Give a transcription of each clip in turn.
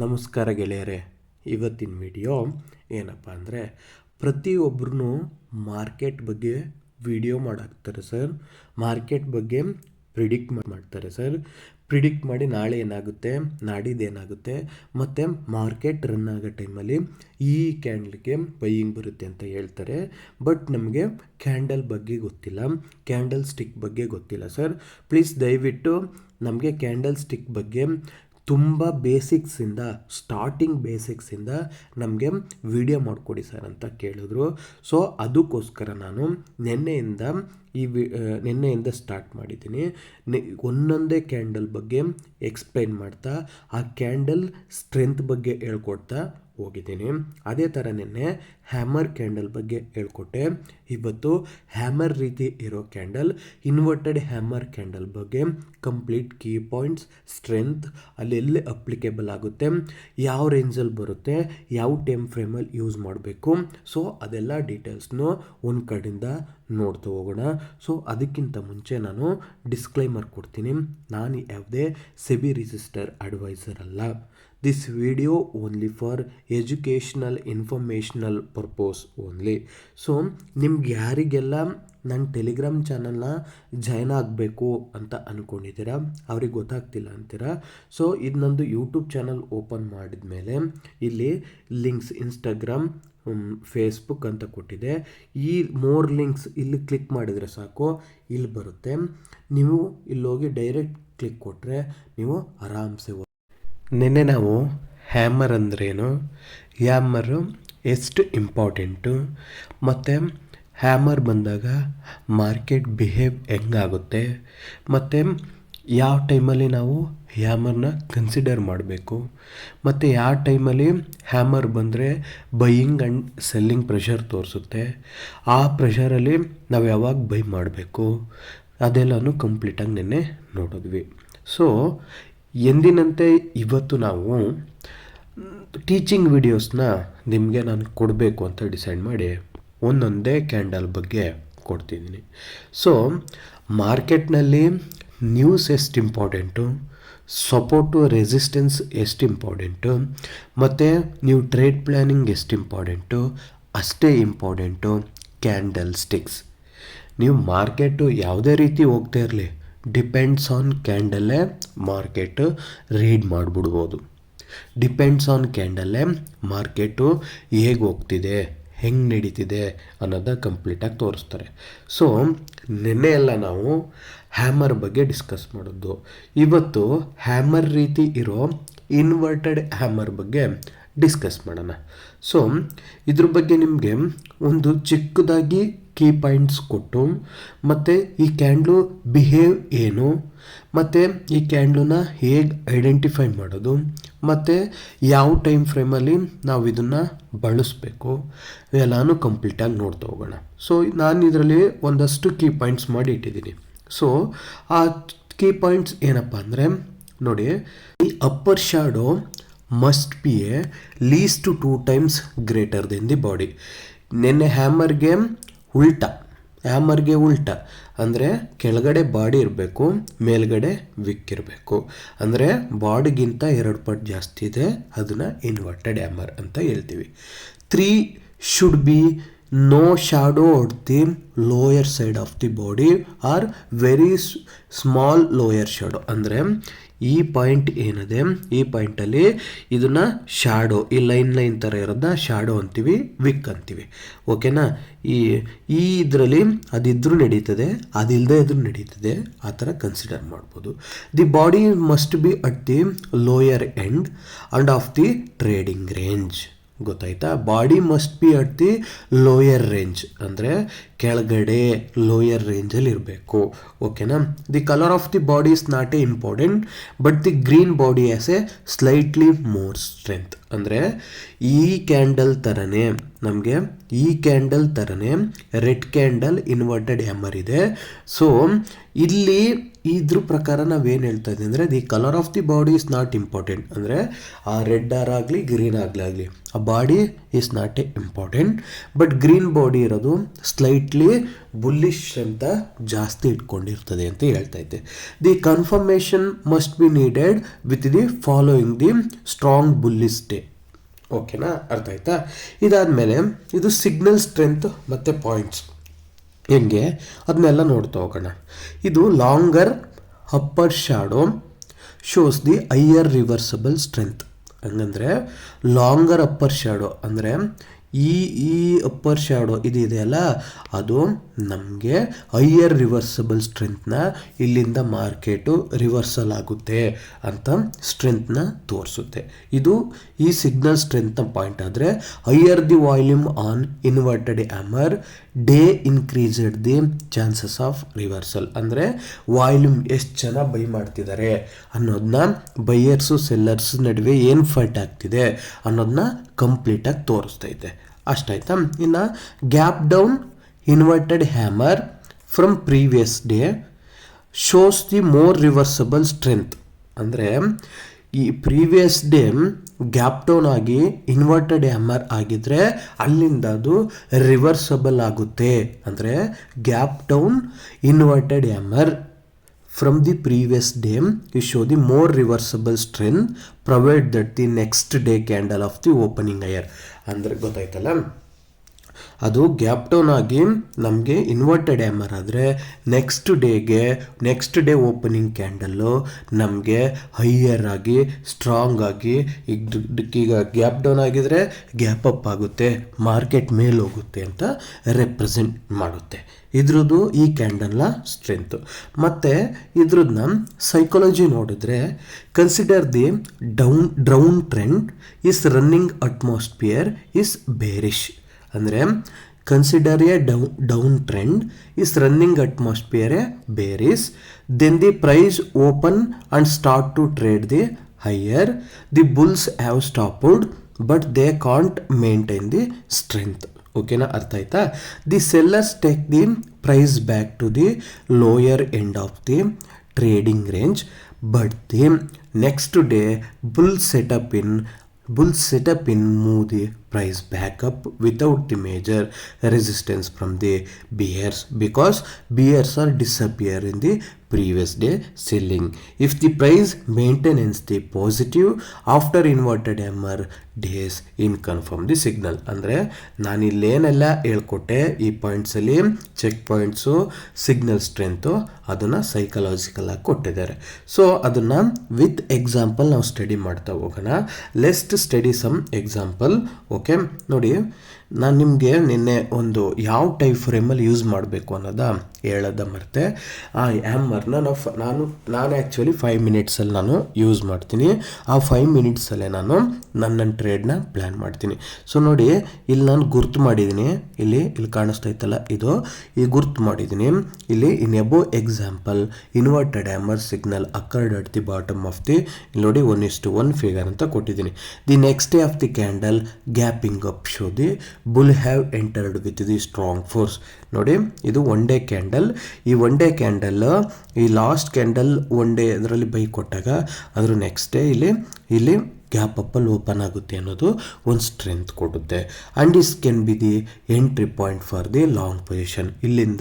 ನಮಸ್ಕಾರ ಗೆಳೆಯರೆ, ಇವತ್ತಿನ ವಿಡಿಯೋ ಏನಪ್ಪ ಅಂದರೆ ಪ್ರತಿಯೊಬ್ಬರೂ ಮಾರ್ಕೆಟ್ ಬಗ್ಗೆ ವಿಡಿಯೋ ಮಾಡಾಕ್ತಾರೆ ಸರ್. ಮಾರ್ಕೆಟ್ ಬಗ್ಗೆ ಪ್ರಿಡಿಕ್ಟ್ ಮಾಡ್ತಾರೆ ಸರ್. ಪ್ರಿಡಿಕ್ಟ್ ಮಾಡಿ ನಾಳೆ ಏನಾಗುತ್ತೆ, ನಾಡಿದ್ದು ಏನಾಗುತ್ತೆ, ಮತ್ತು ಮಾರ್ಕೆಟ್ ರನ್ ಆಗೋ ಟೈಮಲ್ಲಿ ಈ ಕ್ಯಾಂಡಲ್ಗೆ ಬೈಯಿಂಗ್ ಬರುತ್ತೆ ಅಂತ ಹೇಳ್ತಾರೆ. ಬಟ್ ನಮಗೆ ಕ್ಯಾಂಡಲ್ ಬಗ್ಗೆ ಗೊತ್ತಿಲ್ಲ ಕ್ಯಾಂಡಲ್ ಸ್ಟಿಕ್ ಬಗ್ಗೆ ಗೊತ್ತಿಲ್ಲ ಸರ್. ಪ್ಲೀಸ್ ದಯವಿಟ್ಟು ನಮಗೆ ಕ್ಯಾಂಡಲ್ ಸ್ಟಿಕ್ ಬಗ್ಗೆ ತುಂಬ ಬೇಸಿಕ್ಸಿಂದ ಸ್ಟಾರ್ಟಿಂಗ್ ಬೇಸಿಕ್ಸಿಂದ ನಮಗೆ ವಿಡಿಯೋ ಮಾಡಿಕೊಡಿ ಸರ್ ಅಂತ ಕೇಳಿದ್ರು. ಸೊ ಅದಕ್ಕೋಸ್ಕರ ನಾನು ನಿನ್ನೆಯಿಂದ ಈ ವಿ ನಿನ್ನೆಯಿಂದ ಸ್ಟಾರ್ಟ್ ಮಾಡಿದ್ದೀನಿ. ಒಂದೊಂದೇ ಕ್ಯಾಂಡಲ್ ಬಗ್ಗೆ ಎಕ್ಸ್ಪ್ಲೈನ್ ಮಾಡ್ತಾ, ಆ ಕ್ಯಾಂಡಲ್ ಸ್ಟ್ರೆಂತ್ ಬಗ್ಗೆ ಹೇಳ್ಕೊಡ್ತಾ ಹೋಗಿದ್ದೀನಿ. ಅದೇ ಥರ ನಿನ್ನೆ ಹ್ಯಾಮರ್ ಕ್ಯಾಂಡಲ್ ಬಗ್ಗೆ ಹೇಳ್ಕೊಟ್ಟೆ. ಇವತ್ತು ಹ್ಯಾಮರ್ ರೀತಿ ಇರೋ ಕ್ಯಾಂಡಲ್ ಇನ್ವರ್ಟೆಡ್ ಹ್ಯಾಮರ್ ಕ್ಯಾಂಡಲ್ ಬಗ್ಗೆ ಕಂಪ್ಲೀಟ್ ಕೀ ಪಾಯಿಂಟ್ಸ್ ಸ್ಟ್ರೆಂತ್ ಅಲ್ಲೆಲ್ಲಿ ಅಪ್ಲಿಕೇಬಲ್ ಆಗುತ್ತೆ, ಯಾವ ರೇಂಜಲ್ಲಿ ಬರುತ್ತೆ, ಯಾವ ಟೈಮ್ ಫ್ರೇಮಲ್ಲಿ ಯೂಸ್ ಮಾಡಬೇಕು. ಸೊ ಅದೆಲ್ಲ ಡೀಟೇಲ್ಸ್ನು ಒಂದು ಕಡೆಯಿಂದ ನೋಡ್ತಾ ಹೋಗೋಣ. ಸೊ ಅದಕ್ಕಿಂತ ಮುಂಚೆ ನಾನು ಡಿಸ್ಕ್ಲೈಮರ್ ಕೊಡ್ತೀನಿ. ನಾನು ಯಾವುದೇ ಸೆಬಿ ರಿಜಿಸ್ಟರ್ ಅಡ್ವೈಸರ್ ಅಲ್ಲ. This video only for educational informational purpose only so ನಿಮ್ಗೆ ಯಾರಿಗೆಲ್ಲ ನನ್ನ ಟೆಲಿಗ್ರಾಮ್ ಚಾನಲ್ನ ಜಾಯ್ನ್ ಆಗಬೇಕು ಅಂತ ಅಂದ್ಕೊಂಡಿದ್ದೀರಾ ಅವ್ರಿಗೆ ಗೊತ್ತಾಗ್ತಿಲ್ಲ ಅಂತೀರಾ? ಸೊ ಇದು ನಂದು ಯೂಟ್ಯೂಬ್ ಚಾನಲ್ ಓಪನ್ ಮಾಡಿದ ಮೇಲೆ ಇಲ್ಲಿ ಲಿಂಕ್ಸ್ ಇನ್ಸ್ಟಾಗ್ರಾಮ್ ಫೇಸ್ಬುಕ್ ಅಂತ ಕೊಟ್ಟಿದೆ. ಈ ಮೋರ್ ಲಿಂಕ್ಸ್ ಇಲ್ಲಿ ಕ್ಲಿಕ್ ಮಾಡಿದರೆ ಸಾಕು, ಇಲ್ಲಿ ಬರುತ್ತೆ. ನೀವು ಇಲ್ಲೋಗಿ ಡೈರೆಕ್ಟ್ ಕ್ಲಿಕ್ ಕೊಟ್ಟರೆ ನೀವು ಆರಾಮ್ಸೆ ನಿನ್ನೆ ನಾವು ಹ್ಯಾಮರ್ ಅಂದ್ರೇನು? ಹ್ಯಾಮರು ಎಷ್ಟು ಇಂಪಾರ್ಟೆಂಟು? ಮತ್ತು ಹ್ಯಾಮರ್ ಬಂದಾಗ ಮಾರ್ಕೆಟ್ ಬಿಹೇವ್ ಹೆಂಗಾಗುತ್ತೆ? ಮತ್ತು ಯಾವ ಟೈಮಲ್ಲಿ ನಾವು ಹ್ಯಾಮರ್ನ ಕನ್ಸಿಡರ್ ಮಾಡಬೇಕು? ಮತ್ತು ಯಾವ ಟೈಮಲ್ಲಿ ಹ್ಯಾಮರ್ ಬಂದರೆ ಬೈಯಿಂಗ್ ಆ್ಯಂಡ್ ಸೆಲ್ಲಿಂಗ್ ಪ್ರೆಷರ್ ತೋರಿಸುತ್ತೆ? ಆ ಪ್ರೆಷರಲ್ಲಿ ನಾವು ಯಾವಾಗ ಬೈ ಮಾಡಬೇಕು? ಅದೆಲ್ಲನೂ ಕಂಪ್ಲೀಟಾಗಿ ನಿನ್ನೆ ನೋಡಿದ್ವಿ. ಸೊ ಎಂದಿನಂತೆ ಇವತ್ತು ನಾವು ಟೀಚಿಂಗ್ ವಿಡಿಯೋಸ್ನ ನಿಮಗೆ ನಾನು ಕೊಡಬೇಕು ಅಂತ ಡಿಸೈಡ್ ಮಾಡಿ ಒಂದೊಂದೇ ಕ್ಯಾಂಡಲ್ ಬಗ್ಗೆ ಕೊಡ್ತಿದ್ದೀನಿ. ಸೊ ಮಾರ್ಕೆಟ್ನಲ್ಲಿ ನ್ಯೂಸ್ ಎಷ್ಟು ಇಂಪಾರ್ಟೆಂಟು ಸಪೋರ್ಟು ರೆಸಿಸ್ಟೆನ್ಸ್ ಎಷ್ಟು ಇಂಪಾರ್ಟೆಂಟು ಮತ್ತು ನೀವು ಟ್ರೇಡ್ ಪ್ಲ್ಯಾನಿಂಗ್ ಎಷ್ಟು ಇಂಪಾರ್ಟೆಂಟು ಅಷ್ಟೇ ಇಂಪಾರ್ಟೆಂಟು ಕ್ಯಾಂಡಲ್ ಸ್ಟಿಕ್ಸ್ ನೀವು ಮಾರ್ಕೆಟು ಯಾವುದೇ ರೀತಿ ಹೋಗ್ತಾ ಇರಲಿ ಡಿಪೆಂಡ್ಸ್ ಆನ್ ಕ್ಯಾಂಡಲ್ಲೇ ಮಾರ್ಕೆಟ್ ರೀಡ್ ಮಾಡಿಬಿಡ್ಬೋದು. ಡಿಪೆಂಡ್ಸ್ ಆನ್ ಕ್ಯಾಂಡಲ್ಲೇ ಮಾರ್ಕೆಟು ಹೇಗೆ ಹೋಗ್ತಿದೆ, ಹೆಂಗೆ ನಡೀತಿದೆ ಅನ್ನೋದ ಕಂಪ್ಲೀಟಾಗಿ ತೋರಿಸ್ತಾರೆ. ಸೊ ನಿನ್ನೆ ಎಲ್ಲ ನಾವು ಹ್ಯಾಮರ್ ಬಗ್ಗೆ ಡಿಸ್ಕಸ್ ಮಾಡೋದು ಇವತ್ತು ಹ್ಯಾಮರ್ ರೀತಿ ಇರೋ ಇನ್ವರ್ಟೆಡ್ ಹ್ಯಾಮರ್ ಬಗ್ಗೆ ಡಿಸ್ಕಸ್ ಮಾಡೋಣ. ಸೊ ಇದ್ರ ಬಗ್ಗೆ ನಿಮಗೆ ಒಂದು ಚಿಕ್ಕದಾಗಿ ಕೀ ಪಾಯಿಂಟ್ಸ್ ಕೊಟ್ಟು, ಮತ್ತು ಈ ಕ್ಯಾಂಡ್ಲು ಬಿಹೇವ್ ಏನು, ಮತ್ತು ಈ ಕ್ಯಾಂಡ್ಲನ್ನ ಹೇಗೆ ಐಡೆಂಟಿಫೈ ಮಾಡೋದು, ಮತ್ತು ಯಾವ ಟೈಮ್ ಫ್ರೇಮಲ್ಲಿ ನಾವು ಇದನ್ನು ಬಳಸಬೇಕು ಎಲ್ಲನೂ ಕಂಪ್ಲೀಟಾಗಿ ನೋಡ್ತಾ ಹೋಗೋಣ. ಸೊ ನಾನು ಇದರಲ್ಲಿ ಒಂದಷ್ಟು ಕೀ ಪಾಯಿಂಟ್ಸ್ ಮಾಡಿ ಇಟ್ಟಿದ್ದೀನಿ. ಸೊ ಆ ಕೀ ಪಾಯಿಂಟ್ಸ್ ಏನಪ್ಪ ಅಂದರೆ, ನೋಡಿ, ಈ upper shadow must be a least to two times greater than the body ನಿನ್ನೆ ಹ್ಯಾಮರ್ಗೆ ಉಲ್ಟ, ಹ್ಯಾಮರ್ಗೆ ಉಲ್ಟ. ಅಂದರೆ ಕೆಳಗಡೆ ಬಾಡಿ ಇರಬೇಕು, ಮೇಲ್ಗಡೆ ವಿಕ್ ಇರಬೇಕು. ಅಂದರೆ ಬಾಡಿಗಿಂತ ಎರಡು ಪಟ್ಟು ಜಾಸ್ತಿ ಇದೆ, ಅದನ್ನು ಇನ್ವರ್ಟೆಡ್ ಹ್ಯಾಮರ್ ಅಂತ ಹೇಳ್ತೀವಿ. Three should be no shadow at the lower side of the body or very small lower shadow ಅಂದರೆ ಈ ಪಾಯಿಂಟ್ ಏನಿದೆ? ಈ ಪಾಯಿಂಟಲ್ಲಿ ಇದನ್ನು ಶಾಡೋ ಈ ಲೈನ್ ಲೈನ್ ಥರ ಇರೋದನ್ನ ಶಾಡೋ ಅಂತೀವಿ ವಿಕ್ ಅಂತೀವಿ. ಓಕೆನಾ ಈ ಈ ಇದರಲ್ಲಿ ಅದಿದ್ರೂ ನಡೀತದೆ ಅದಿಲ್ಲದೆ ಇದ್ರೂ ನಡೀತದೆ. ಆ ಥರ ಕನ್ಸಿಡರ್ ಮಾಡ್ಬೋದು. The body must be at the lower end and of the trading range ಗೊತ್ತಾಯ್ತಾ? Body must be at the lower range ಅಂದರೆ ಕೆಳಗಡೆ ಲೋಯರ್ ರೇಂಜಲ್ಲಿ ಇರಬೇಕು. ಓಕೆನಾ the colour of the body is not a important but the green body as a slightly more strength ಅಂದರೆ ಈ candle ಥರನೇ ನಮಗೆ ಈ ಕ್ಯಾಂಡಲ್ ಥರನೇ ರೆಡ್ ಕ್ಯಾಂಡಲ್ ಇನ್ವರ್ಟೆಡ್ ಹ್ಯಾಮರ್ ಇದೆ. ಸೊ ಇಲ್ಲಿ ಇದ್ರ ಪ್ರಕಾರ ನಾವೇನು ಹೇಳ್ತಾ ಇದ್ದೀವಿ ಅಂದರೆ the colour of the body is not important ಅಂದರೆ, ಆ ರೆಡ್ ಆಗಲಿ ಗ್ರೀನ್ ಆಗಲಿ ಆ body is not a important but green body ಇರೋದು ಸ್ಲೈಟ್ಲಿ ಬುಲ್ಲಿಶ್ ಅಂತ ಜಾಸ್ತಿ ಇಟ್ಕೊಂಡಿರ್ತದೆ ಅಂತ ಹೇಳ್ತಾ ಇದ್ದೆ. The confirmation must be needed with the following the strong bullish day ಓಕೆನಾ ಅರ್ಥ ಆಯ್ತಾ? ಇದಾದಮೇಲೆ, ಇದು ಸಿಗ್ನಲ್ ಸ್ಟ್ರೆಂತ್ ಮತ್ತು ಪಾಯಿಂಟ್ಸ್ ಹೆಂಗೆ? ಅದನ್ನೆಲ್ಲ ನೋಡ್ತಾ ಹೋಗೋಣ. ಇದು longer upper shadow shows the higher reversible strength ಹಂಗಂದರೆ longer upper shadow ಅಂದರೆ ಈ ಈ ಅಪ್ಪರ್ ಶಾಡೋ ಇದೆಯಲ್ಲ ಅದು ನಮಗೆ ಹೈಯರ್ ರಿವರ್ಸಬಲ್ ಸ್ಟ್ರೆಂತ್ನ ಇಲ್ಲಿಂದ ಮಾರ್ಕೆಟು ರಿವರ್ಸಲ್ ಆಗುತ್ತೆ ಅಂತ ಸ್ಟ್ರೆಂತ್ನ ತೋರಿಸುತ್ತೆ. ಇದು ಈ ಸಿಗ್ನಲ್ ಸ್ಟ್ರೆಂತ್ನ ಪಾಯಿಂಟ್ ಆದರೆ higher the volume on inverted hammer day increased the chances of reversal ಅಂದರೆ ವಾಲ್ಯೂಮ್ ಎಷ್ಟು ಜನ ಬೈ ಮಾಡ್ತಿದ್ದಾರೆ ಅನ್ನೋದನ್ನ ಬೈಯರ್ಸು ಸೆಲ್ಲರ್ಸ್ ನಡುವೆ ಏನು ಫೈಟ್ ಆಗ್ತಿದೆ ಅನ್ನೋದನ್ನ ಕಂಪ್ಲೀಟಾಗಿ ತೋರಿಸ್ತೈತೆ. ಅಷ್ಟಾಯ್ತಾ? ಇನ್ನು gap down inverted hammer from previous day shows the more reversible strength ಅಂದರೆ ಈ ಪ್ರೀವಿಯಸ್ ಡೇ ಗ್ಯಾಪ್ ಡೌನ್ ಆಗಿ ಇನ್ವರ್ಟೆಡ್ ಹ್ಯಾಮರ್ ಆಗಿದ್ರೆ ಅಲ್ಲಿಂದ ಅದು ರಿವರ್ಸಬಲ್ ಆಗುತ್ತೆ. ಅಂದರೆ gap down inverted hammer from the previous day you show the more reversible strength provide that the next day candle of the opening higher ಅಂದರೆ ಗೊತ್ತಾಯ್ತಲ್ಲ? ಅದು gap down ಆಗಿ ನಮಗೆ ಇನ್ವರ್ಟೆಡ್ ಹ್ಯಾಮರ್ ಆದರೆ ನೆಕ್ಸ್ಟ್ ಡೇಗೆ ನೆಕ್ಸ್ಟ್ ಡೇ ಓಪನಿಂಗ್ ಕ್ಯಾಂಡಲ್ಲು ನಮಗೆ higher ಆಗಿ strong ಆಗಿ, ಈಗ ಗ್ಯಾಪ್ ಡೌನ್ ಆಗಿದರೆ ಗ್ಯಾಪ್ ಅಪ್ ಆಗುತ್ತೆ ಮಾರ್ಕೆಟ್ ಮೇಲೆ ಹೋಗುತ್ತೆ ಅಂತ ರೆಪ್ರೆಸೆಂಟ್ ಮಾಡುತ್ತೆ. ಇದ್ರದ್ದು ಈ ಕ್ಯಾಂಡಲ್ನ ಸ್ಟ್ರೆಂತು ಮತ್ತು ಇದ್ರದ್ದನ್ನ ಸೈಕಾಲಜಿ ನೋಡಿದ್ರೆ consider the down drown trend is running atmosphere is bearish ಅಂದರೆ consider a dow down trend is running atmosphere a bearish then the price open and start to trade the higher the bulls have stopped but they can't maintain the strength ಓಕೆನಾ ಅರ್ಥ ಆಯ್ತಾ? The sellers take the price back to the lower end of the trading range but the next day bull setup in bull setup in move the price back up without the major resistance from the bears because bears are disappear in the previous day selling if the price maintenance the positive after inverted hammer days in confirm the signal ಅಂದರೆ ನಾನು ಇಲ್ಲೇನೆಲ್ಲ ಹೇಳ್ಕೊಟ್ಟೆ ಈ ಪಾಯಿಂಟ್ಸಲ್ಲಿ check points signal strength ಅದನ್ನು psychological ಆಗಿ ಕೊಟ್ಟಿದ್ದಾರೆ so ಅದನ್ನು with example ನಾವು ಸ್ಟಡಿ ಮಾಡ್ತಾ ಹೋಗೋಣ ಲೆಸ್ಟ್ ಸ್ಟಡಿ ಸಮ್ ಎಕ್ಸಾಂಪಲ್ ಓಕೆ ನೋಡಿ. ನಾನು ನಿಮಗೆ ನಿನ್ನೆ ಒಂದು ಯಾವ ಟೈಪ್ ಫ್ರೇಮಲ್ಲಿ ಯೂಸ್ ಮಾಡಬೇಕು ಅನ್ನೋದ ಹೇಳೋದ ಮರ್ತೆ. ಆ ಆ್ಯಮರ್ನ ನಾನು ಫ, ನಾನು ನಾನು ಆ್ಯಕ್ಚುಲಿ ಫೈವ್ ಮಿನಿಟ್ಸಲ್ಲಿ ನಾನು ಯೂಸ್ ಮಾಡ್ತೀನಿ. ಆ ಫೈವ್ ಮಿನಿಟ್ಸಲ್ಲೇ ನಾನು ನನ್ನ ನನ್ನ ಟ್ರೇಡ್ನ ಪ್ಲ್ಯಾನ್ ಮಾಡ್ತೀನಿ. ಸೊ ನೋಡಿ, ಇಲ್ಲಿ ನಾನು ಗುರ್ತು ಮಾಡಿದ್ದೀನಿ ಇಲ್ಲಿ ಇಲ್ಲಿ ಕಾಣಿಸ್ತಾ ಇತ್ತಲ್ಲ ಇದು. ಈ ಗುರ್ತು ಮಾಡಿದ್ದೀನಿ ಇಲ್ಲಿ in above example inverted hammer signal occurred at the bottom of the ಇಲ್ಲಿ ನೋಡಿ ಒನ್ ಇಷ್ಟು ಒನ್ ಫಿಗರ್ ಅಂತ ಕೊಟ್ಟಿದ್ದೀನಿ the next day of the candle gapping up show the bull have entered with the strong force ನೋಡಿ, ಇದು one day candle ಈ one day candle ಈ last candle one day ಅದರಲ್ಲಿ ಬೈ ಕೊಟ್ಟಾಗ, ಅದ್ರ ನೆಕ್ಸ್ಟ್ ಡೇ ಇಲ್ಲಿ ಇಲ್ಲಿ ಗ್ಯಾಪ್ ಅಪ್ಪಲ್ಲಿ ಓಪನ್ ಆಗುತ್ತೆ ಅನ್ನೋದು ಒಂದು ಸ್ಟ್ರೆಂತ್ ಕೊಡುತ್ತೆ. And is can be the entry point for the long position ಇಲ್ಲಿಂದ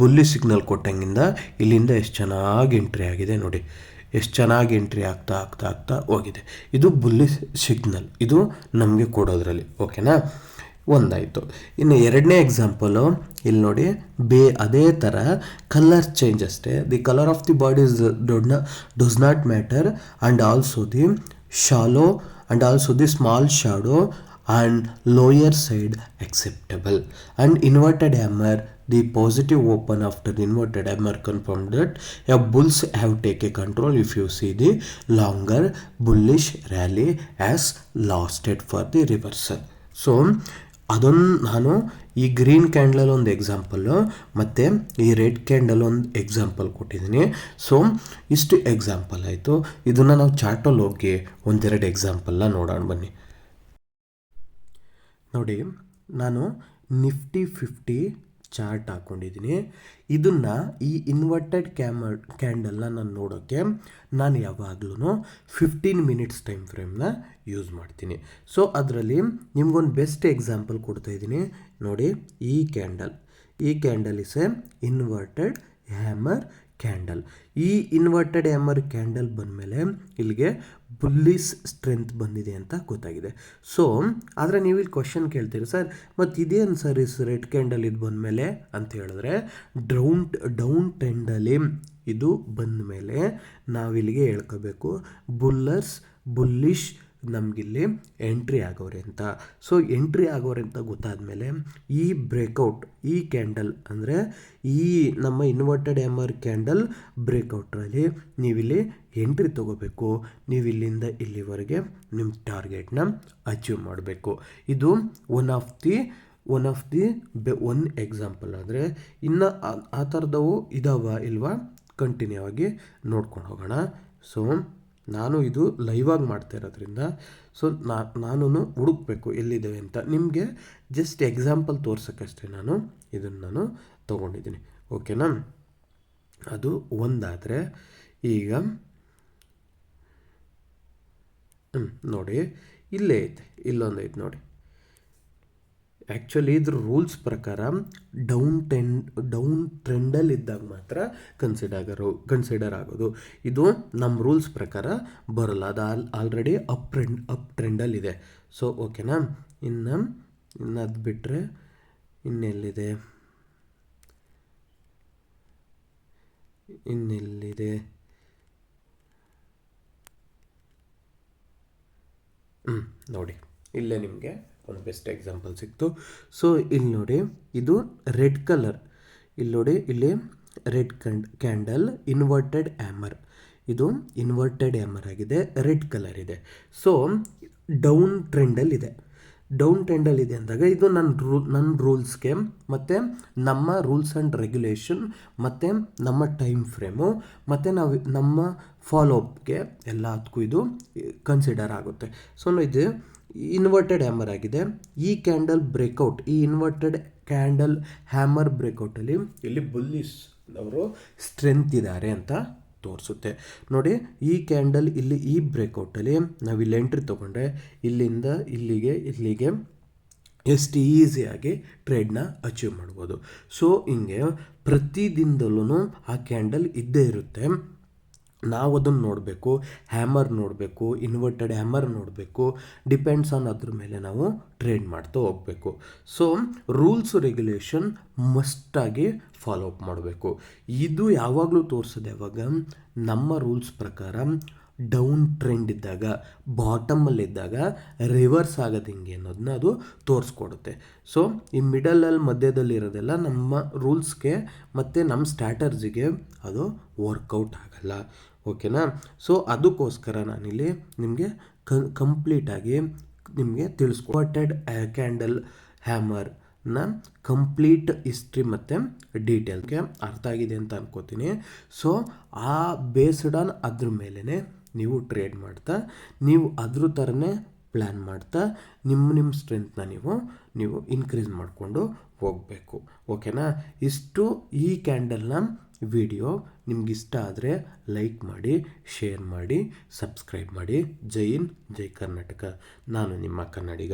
ಬುಲ್ಲಿ ಸಿಗ್ನಲ್ ಕೊಟ್ಟಂಗಿಂದ ಇಲ್ಲಿಂದ ಎಷ್ಟು ಚೆನ್ನಾಗಿ ಎಂಟ್ರಿ ಆಗಿದೆ ನೋಡಿ. ಎಷ್ಟು ಚೆನ್ನಾಗಿ ಎಂಟ್ರಿ ಆಗ್ತಾ ಆಗ್ತಾ ಆಗ್ತಾ ಹೋಗಿದೆ. ಇದು ಬುಲ್ಲಿ ಸಿಗ್ನಲ್ ಇದು ನಮಗೆ ಕೊಡೋದ್ರಲ್ಲಿ. ಓಕೆನಾ ಒಂದಾಯಿತು. ಇನ್ನು ಎರಡನೇ ಎಕ್ಸಾಂಪಲು ಇಲ್ಲಿ ನೋಡಿ, ಬೇ, ಅದೇ ಥರ ಕಲರ್ ಚೇಂಜ್ ಅಷ್ಟೇ. The colour of the body is ಡೋಡ್ does not matter and also the shallow and also the small shadow and lower side acceptable and inverted hammer the positive open after the inverted hammer confirm that ಯಾವ bulls have take a control if you see the longer bullish rally as lasted for the reversal so ಅದೊಂದು ನಾನು ಈ green candle ಒಂದು example ಮತ್ತು ಈ red candle ಒಂದು example ಕೊಟ್ಟಿದ್ದೀನಿ. So ಇಷ್ಟು ಎಕ್ಸಾಂಪಲ್ ಆಯಿತು. ಇದನ್ನು ನಾವು ಚಾರ್ಟಲ್ಲಿ ಹೋಗಿ ಒಂದೆರಡು ಎಕ್ಸಾಂಪಲ್ನ ನೋಡೋಣ ಬನ್ನಿ. ನೋಡಿ, ನಾನು ನಿಫ್ಟಿ ಫಿಫ್ಟಿ ಚಾರ್ಟ್ ಹಾಕ್ಕೊಂಡಿದ್ದೀನಿ ಇದನ್ನು ಈ ಇನ್ವರ್ಟೆಡ್ ಕ್ಯಾಮ ಕ್ಯಾಂಡಲ್ನ ನಾನು ನೋಡೋಕ್ಕೆ ನಾನು ಯಾವಾಗಲೂ ಫಿಫ್ಟೀನ್ ಮಿನಿಟ್ಸ್ ಟೈಮ್ ಫ್ರೇಮ್ನ ಯೂಸ್ ಮಾಡ್ತೀನಿ. ಸೊ ಅದರಲ್ಲಿ ನಿಮ್ಗೊಂದು ಬೆಸ್ಟ್ ಎಕ್ಸಾಂಪಲ್ ಕೊಡ್ತಾ ಇದ್ದೀನಿ. ನೋಡಿ, ಈ ಕ್ಯಾಂಡಲ್ ಈ candle is a inverted hammer candle ಈ ಇನ್ವರ್ಟೆಡ್ ಹ್ಯಾಮರ್ ಕ್ಯಾಂಡಲ್ ಬಂದಮೇಲೆ ಇಲ್ಲಿಗೆ ಬುಲ್ಲಿಸ್ ಸ್ಟ್ರೆಂತ್ ಬಂದಿದೆ ಅಂತ ಗೊತ್ತಾಗಿದೆ. ಸೊ ಆದರೆ ನೀವು ಇಲ್ಲಿ ಕ್ವಶನ್ ಕೇಳ್ತೀರಿ, ಸರ್, ಮತ್ತು ಇದೇನು ಸರ್ ಇಸ್ ರೆಡ್ ಕ್ಯಾಂಡಲ್ ಇದು ಬಂದ ಮೇಲೆ ಅಂತ ಹೇಳಿದ್ರೆ ಡ್ರೌನ್ ಡೌನ್ ಟ್ರೆಂಡಲ್ಲಿ ಇದು ಬಂದ ಮೇಲೆ ನಾವಿಲ್ಲಿಗೆ ಹೇಳ್ಕೋಬೇಕು. ಬುಲ್ಲರ್ಸ್, ಬುಲ್ಲಿಶ್ ನಮಗಿಲ್ಲಿ ಎಂಟ್ರಿ ಆಗೋರೆ ಅಂತ. ಸೊ ಎಂಟ್ರಿ ಆಗೋರೆ ಅಂತ ಗೊತ್ತಾದ ಮೇಲೆ ಈ ಬ್ರೇಕೌಟ್ ಈ ಕ್ಯಾಂಡಲ್ ಅಂದರೆ ಈ ನಮ್ಮ ಇನ್ವರ್ಟೆಡ್ ಎಮರ್ ಕ್ಯಾಂಡಲ್ ಬ್ರೇಕೌಟ್ರಲ್ಲಿ ನೀವಿಲ್ಲಿ ಎಂಟ್ರಿ ತೊಗೋಬೇಕು. ನೀವು ಇಲ್ಲಿಂದ ಇಲ್ಲಿವರೆಗೆ ನಿಮ್ಮ ಟಾರ್ಗೆಟ್ನ ಅಚೀವ್ ಮಾಡಬೇಕು. ಇದು one of the one of the be one example ಅಂದರೆ ಇನ್ನು ಆ ಥರದವು ಇದಾವ ಇಲ್ವಾ? ಕಂಟಿನ್ಯೂ ಆಗಿ ನೋಡ್ಕೊಂಡು ಹೋಗೋಣ. ಸೊ ನಾನು ಇದು ಲೈವಾಗಿ ಮಾಡ್ತಾ ಇರೋದ್ರಿಂದ ಸೊ ನಾನು ಹುಡುಕ್ಬೇಕು ಎಲ್ಲಿದ್ದೇವೆ ಅಂತ. ನಿಮಗೆ ಜಸ್ಟ್ ಎಕ್ಸಾಂಪಲ್ ತೋರ್ಸೋಕ್ಕಷ್ಟೇ ನಾನು ಇದನ್ನು ನಾನು ತೊಗೊಂಡಿದ್ದೀನಿ. ಓಕೆನಾ ಅದು ಒಂದಾದರೆ, ಈಗ ನೋಡಿ, ಇಲ್ಲೇ ಐತೆ, ಇಲ್ಲೊಂದು ಐತೆ ನೋಡಿ. ಆ್ಯಕ್ಚುಲಿ ಇದ್ರ ರೂಲ್ಸ್ ಪ್ರಕಾರ ಡೌನ್ ಟೆನ್ ಡೌನ್ ಟ್ರೆಂಡಲ್ಲಿ ಇದ್ದಾಗ ಮಾತ್ರ ಕನ್ಸಿಡರ್ ಕನ್ಸಿಡರ್ ಆಗೋದು. ಇದು ನಮ್ಮ ರೂಲ್ಸ್ ಪ್ರಕಾರ ಬರೋಲ್ಲ. ಅದು all already up trend up ಟ್ರೆಂಡಲ್ಲಿದೆ so ಓಕೆನಾ ಇನ್ನು ಇನ್ನು ಅದು ಬಿಟ್ಟರೆ ಇನ್ನೆಲ್ಲಿದೆ? ಇನ್ನೆಲ್ಲಿದೆ? ಹ್ಞೂ ನೋಡಿ. ಇಲ್ಲೇ ನಿಮಗೆ ಒಂದು ಬೆಸ್ಟ್ ಎಕ್ಸಾಂಪಲ್ ಸಿಕ್ತು. ಸೊ ಇಲ್ಲಿ ನೋಡಿ, ಇದು ರೆಡ್ ಕಲರ್. ಇಲ್ಲಿ ನೋಡಿ, ಇಲ್ಲಿ ರೆಡ್ ಕಂಡ್, ಕ್ಯಾಂಡಲ್, ಇನ್ವರ್ಟೆಡ್ ಆ್ಯಮರ್ ಇದು ಇನ್ವರ್ಟೆಡ್ ಆ್ಯಮರ್ ಆಗಿದೆ, ರೆಡ್ ಕಲರ್ ಇದೆ. ಸೊ ಡೌನ್ ಟ್ರೆಂಡಲ್ಲಿದೆ ಡೌನ್ ಟ್ರೆಂಡಲ್ಲಿ ಇದೆ ಅಂದಾಗ ಇದು ನನ್ನ ರೂ, ನನ್ನ ರೂಲ್ಸ್ಗೆ ಮತ್ತು ನಮ್ಮ ರೂಲ್ಸ್ ಆ್ಯಂಡ್ ರೆಗ್ಯುಲೇಷನ್ ಮತ್ತು ನಮ್ಮ ಟೈಮ್ ಫ್ರೇಮು ಮತ್ತು ನಾವು ನಮ್ಮ ಫಾಲೋಅಪ್ಗೆ ಎಲ್ಲದಕ್ಕೂ ಇದು ಕನ್ಸಿಡರ್ ಆಗುತ್ತೆ. ಸೊ ಇದು ಇನ್ವರ್ಟೆಡ್ ಹ್ಯಾಮರ್ ಆಗಿದೆ. ಈ ಕ್ಯಾಂಡಲ್ ಬ್ರೇಕೌಟ್ ಈ ಇನ್ವರ್ಟೆಡ್ ಕ್ಯಾಂಡಲ್ ಹ್ಯಾಮರ್ ಬ್ರೇಕೌಟಲ್ಲಿ ಇಲ್ಲಿ ಬುಲ್ಲಿಸ್ ಅವರು ಸ್ಟ್ರೆಂತ್ ಇದ್ದಾರೆ ಅಂತ ತೋರಿಸುತ್ತೆ. ನೋಡಿ, ಈ ಕ್ಯಾಂಡಲ್ ಇಲ್ಲಿ ಈ ಬ್ರೇಕ್ಔಟಲ್ಲಿ ನಾವು ಇಲ್ಲಿ ಎಂಟ್ರಿ ತೊಗೊಂಡ್ರೆ ಇಲ್ಲಿಂದ ಇಲ್ಲಿಗೆ ಇಲ್ಲಿಗೆ ಎಷ್ಟು ಈಸಿಯಾಗಿ ಟ್ರೇಡ್ನ ಅಚೀವ್ ಮಾಡ್ಬೋದು. ಸೊ ಹಿಂಗೆ ಪ್ರತಿದಿನದಲ್ಲೂ ಆ ಕ್ಯಾಂಡಲ್ ಇದ್ದೇ ಇರುತ್ತೆ. ನಾವು ಅದನ್ನು ನೋಡಬೇಕು, ಹ್ಯಾಮರ್ ನೋಡಬೇಕು ಇನ್ವರ್ಟೆಡ್ ಹ್ಯಾಮರ್ ನೋಡಬೇಕು ಡಿಪೆಂಡ್ಸ್ ಆನ್ ಅದ್ರ ಮೇಲೆ ನಾವು ಟ್ರೇಡ್ ಮಾಡ್ತಾ ಹೋಗಬೇಕು. ಸೊ ರೂಲ್ಸ್ ರೆಗ್ಯುಲೇಷನ್ ಮಸ್ಟಾಗಿ ಫಾಲೋ ಅಪ್ ಮಾಡಬೇಕು. ಇದು ಯಾವಾಗಲೂ ತೋರಿಸೋದು ಯಾವಾಗ ನಮ್ಮ ರೂಲ್ಸ್ ಪ್ರಕಾರ ಡೌನ್ ಟ್ರೆಂಡ್ ಇದ್ದಾಗ ಬಾಟಮಲ್ಲಿದ್ದಾಗ ರಿವರ್ಸ್ ಆಗೋದು ಹಿಂಗೆ ಅನ್ನೋದನ್ನ ಅದು ತೋರಿಸ್ಕೊಡುತ್ತೆ. ಸೊ ಈ ಮಿಡಲಲ್ಲಿ ಮಧ್ಯದಲ್ಲಿರೋದೆಲ್ಲ ನಮ್ಮ ರೂಲ್ಸ್ಗೆ ಮತ್ತು ನಮ್ಮ ಸ್ಟ್ಯಾಟರ್ಜಿಗೆ ಅದು ವರ್ಕೌಟ್ ಆಗಲ್ಲ. ಓಕೆನಾ? ಸೊ ಅದಕ್ಕೋಸ್ಕರ ನಾನಿಲ್ಲಿ ನಿಮಗೆ ಕಂಪ್ಲೀಟಾಗಿ ನಿಮಗೆ ತಿಳಿಸ್ಕೊಟೆಡ್ ಕ್ಯಾಂಡಲ್ ಹ್ಯಾಮರ್ನ ಕಂಪ್ಲೀಟ್ ಹಿಸ್ಟ್ರಿ ಮತ್ತು ಡೀಟೇಲ್ಗೆ ಅರ್ಥ ಆಗಿದೆ ಅಂತ ಅನ್ಕೋತೀನಿ. ಸೊ ಆ ಬೇಸ್ಡ್ ಆನ್ ಅದ್ರ ಮೇಲೇ ನೀವು ಟ್ರೇಡ್ ಮಾಡ್ತಾ, ನೀವು ಅದ್ರ ಥರನೇ ಪ್ಲ್ಯಾನ್ ಮಾಡ್ತಾ ನಿಮ್ಮ ನಿಮ್ಮ ಸ್ಟ್ರೆಂತ್ನ ನೀವು ನೀವು ಇನ್ಕ್ರೀಸ್ ಮಾಡಿಕೊಂಡು ಹೋಗಬೇಕು. ಓಕೆನಾ? ಇಷ್ಟು ಈ ಕ್ಯಾಂಡಲ್ನ ವಿಡಿಯೋ ನಿಮಗಿಷ್ಟ ಆದರೆ ಲೈಕ್ ಮಾಡಿ, ಶೇರ್ ಮಾಡಿ, ಸಬ್ಸ್ಕ್ರೈಬ್ ಮಾಡಿ. ಜೈ ಹಿಂದ್, ಜೈ ಕರ್ನಾಟಕ. ನಾನು ನಿಮ್ಮ ಕನ್ನಡಿಗ.